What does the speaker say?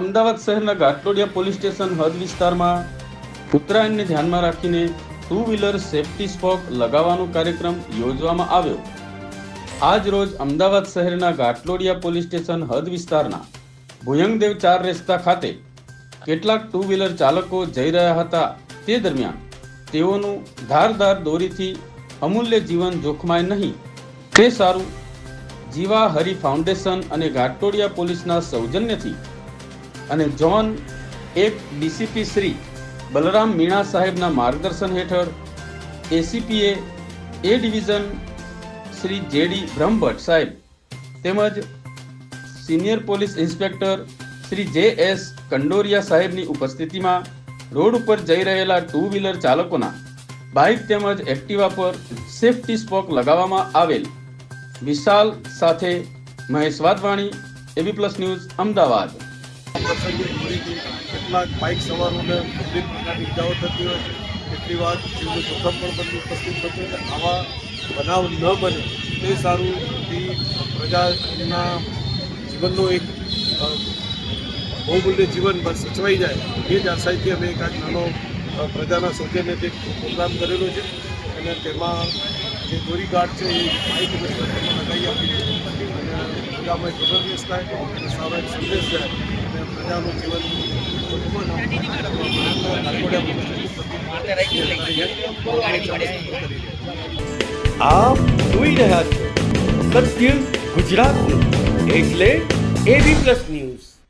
અમદાવાદ શહેરના ઘાટલોડિયા police station હદ વિસ્તારમાં ઉત્તરાયણને ધ્યાનમાં રાખીને ટુ વ્હીલર સેફટી સ્પોક લગાવવાનો કાર્યક્રમ યોજવામાં આવ્યો. આજ રોજ અમદાવાદ શહેરના ઘાટલોડિયા પોલીસ સ્ટેશન હદ વિસ્તારના ભુયંગદેવ ચાર રસ્તા ખાતે કેટલાક ટુ વ્હીલર ચાલકો જઈ રહ્યા હતા. તે દરમિયાન તેઓનું ધારદાર દોરીથી અમૂલ્ય જીવન જોખમાય નહીં. તે સારું જીવા હરિ ફાઉન્ડેશન અને ઘાટોડિયા પોલીસના સૌજન્યથી અને જોન એક ડીસીપી શ્રી બલરામ મીણા સાહેબના માર્ગદર્શન હેઠળ એસીપીએ A division Shri JD Brahmbhatt સાહેબ તેમજ સિનિયર પોલીસ ઇન્સ્પેક્ટર શ્રી જે એસ કંડોરિયા સાહેબની ઉપસ્થિતિમાં રોડ ઉપર જઈ રહેલા ટુ વ્હીલર ચાલકોના બાઇક તેમજ એક્ટિવા પર સેફટી સ્પોક લગાવવામાં આવેલ. વિશાલ સાથે Mahesh Wadhwani AB plus news Ahmedabad. પ્રસંગે ફરીથી કેટલાક બાઇક સવારોને ગંભીર પ્રકારની ઇજાઓ થતી હોય છે. કેટલી વાર જીવનું જોખમ પણ બનતું ઉપસ્થિત થતું હોય આવા બનાવ ન બને તે સારું પ્રજાના જીવનનો એક બહુમૂલ્ય જીવન સચવાઈ જાય. એ જ આશયથી અમે એક નાનો પ્રજાના સૌજન્ય એક પ્રોગ્રામ કરેલો છે. અને તેમાં જે દોરી છે એ બાઇક લગાવી આપી અને પ્રજામાં એક અવેરનેસ થાય અને સારો એક સંદેશ જાય. પ્રજાનું જીવન આપ જોઈ રહ્યા છો સત્ય ગુજરાતનું. એટલે એબી પ્લસ ન્યૂઝ